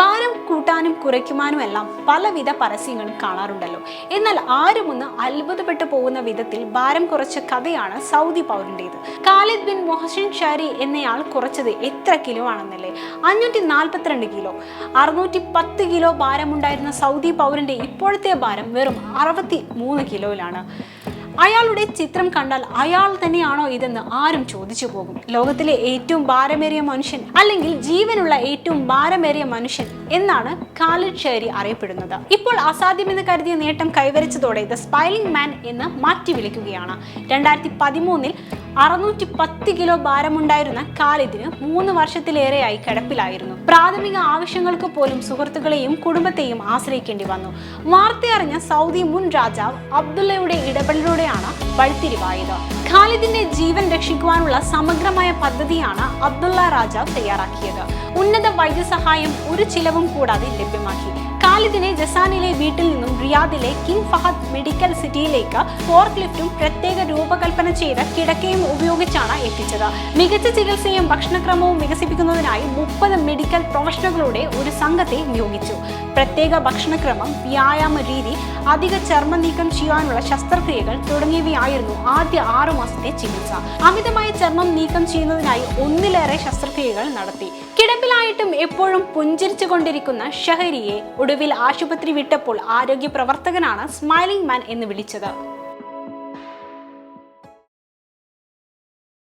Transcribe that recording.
ഭാരം കൂട്ടാനും കുറയ്ക്കുവാനും എല്ലാം പലവിധ പരസ്യങ്ങളും കാണാറുണ്ടല്ലോ. എന്നാൽ ആരും ഒന്ന് അത്ഭുതപ്പെട്ടു പോകുന്ന വിധത്തിൽ ഭാരം കുറച്ച കഥയാണ് സൗദി പൗരന്റേത്. ഖാലിദ് ബിൻ മൊഹസിൻ ഷാരി എന്നയാൾ കുറച്ചത് എത്ര കിലോ ആണെന്നല്ലേ? അഞ്ഞൂറ്റി നാൽപ്പത്തിരണ്ട് കിലോ. അറുന്നൂറ്റി പത്ത് കിലോ ഭാരമുണ്ടായിരുന്ന സൗദി പൗരന്റെ ഇപ്പോഴത്തെ ഭാരം വെറും അറുപത്തി മൂന്ന് കിലോയിലാണ്. അയാളുടെ ചിത്രം കണ്ടാൽ അയാൾ തന്നെയാണോ ഇതെന്ന് ആരും ചോദിച്ചു പോകും. ലോകത്തിലെ ഏറ്റവും ഭാരമേറിയ മനുഷ്യൻ അല്ലെങ്കിൽ ജീവനുള്ള ഏറ്റവും ഭാരമേറിയ മനുഷ്യൻ എന്നാണ് ഖാലിദ് ഷെയറി അറിയപ്പെടുന്നത്. ഇപ്പോൾ അസാധ്യമെന്ന് കരുതിയ നേട്ടം കൈവരിച്ചതോടെ ദ സ്പൈലിംഗ് മാൻ എന്ന് മാറ്റി വിളിക്കുകയാണ്. രണ്ടായിരത്തി പതിമൂന്നിൽ അറുന്നൂറ്റി പത്ത് കിലോ ഭാരമുണ്ടായിരുന്ന ഖാലിദിന് മൂന്ന് വർഷത്തിലേറെയായി കിടപ്പിലായിരുന്നു. പ്രാഥമിക ആവശ്യങ്ങൾക്ക് പോലും സുഹൃത്തുക്കളെയും കുടുംബത്തെയും ആശ്രയിക്കേണ്ടി വന്നു. വാർത്തയറിഞ്ഞ സൗദി മുൻ രാജാവ് അബ്ദുള്ളയുടെ ഇടപെടലിലൂടെയാണ് വഴിത്തിരിവായത്. ഖാലിദിന്റെ ജീവൻ രക്ഷിക്കുവാനുള്ള സമഗ്രമായ പദ്ധതിയാണ് അബ്ദുള്ള രാജാവ് തയ്യാറാക്കിയത്. ഉന്നത വൈദ്യസഹായം ഒരു ചിലവും കൂടാതെ ലഭ്യമാക്കി. ഖാലിദിനെ ജസാനിലെ വീട്ടിൽ നിന്നും റിയാദിലെ കിങ് ഫഹദ് മെഡിക്കൽ സിറ്റിയിലേക്ക് ഫോർക്ക് ലിഫ്റ്റും പ്രത്യേക രൂപകൽപ്പന ചെയ്ത കിടക്കയും ഉപയോഗിച്ചാണ് എത്തിച്ചത്. മികച്ച ചികിത്സയും ഭക്ഷണക്രമവും വികസിപ്പിക്കുന്നതിനായി മുപ്പത് മെഡിക്കൽ പ്രൊഫഷണലുകളുടെ ഒരു സംഘത്തെ നിയോഗിച്ചു. പ്രത്യേക ഭക്ഷണക്രമം വ്യായാമ രീതി അധിക ചർമ്മ നീക്കം ചെയ്യാനുള്ള ശസ്ത്രക്രിയകൾ തുടങ്ങിയവയായിരുന്നു ആദ്യ ആറു മാസത്തെ ചികിത്സ. അമിതമായ ചർമ്മം നീക്കം ചെയ്യുന്നതിനായി ഒന്നിലേറെ ശസ്ത്രക്രിയകൾ നടത്തി. കിടപ്പിലായിട്ടും എപ്പോഴും പുഞ്ചിരിച്ചു കൊണ്ടിരിക്കുന്ന ഷഹരിയെ ഒടുവിൽ ആശുപത്രി വിട്ടപ്പോൾ ആരോഗ്യ പ്രവർത്തകനാണ് സ്മൈലിംഗ് മാൻ എന്ന് വിളിച്ചത്.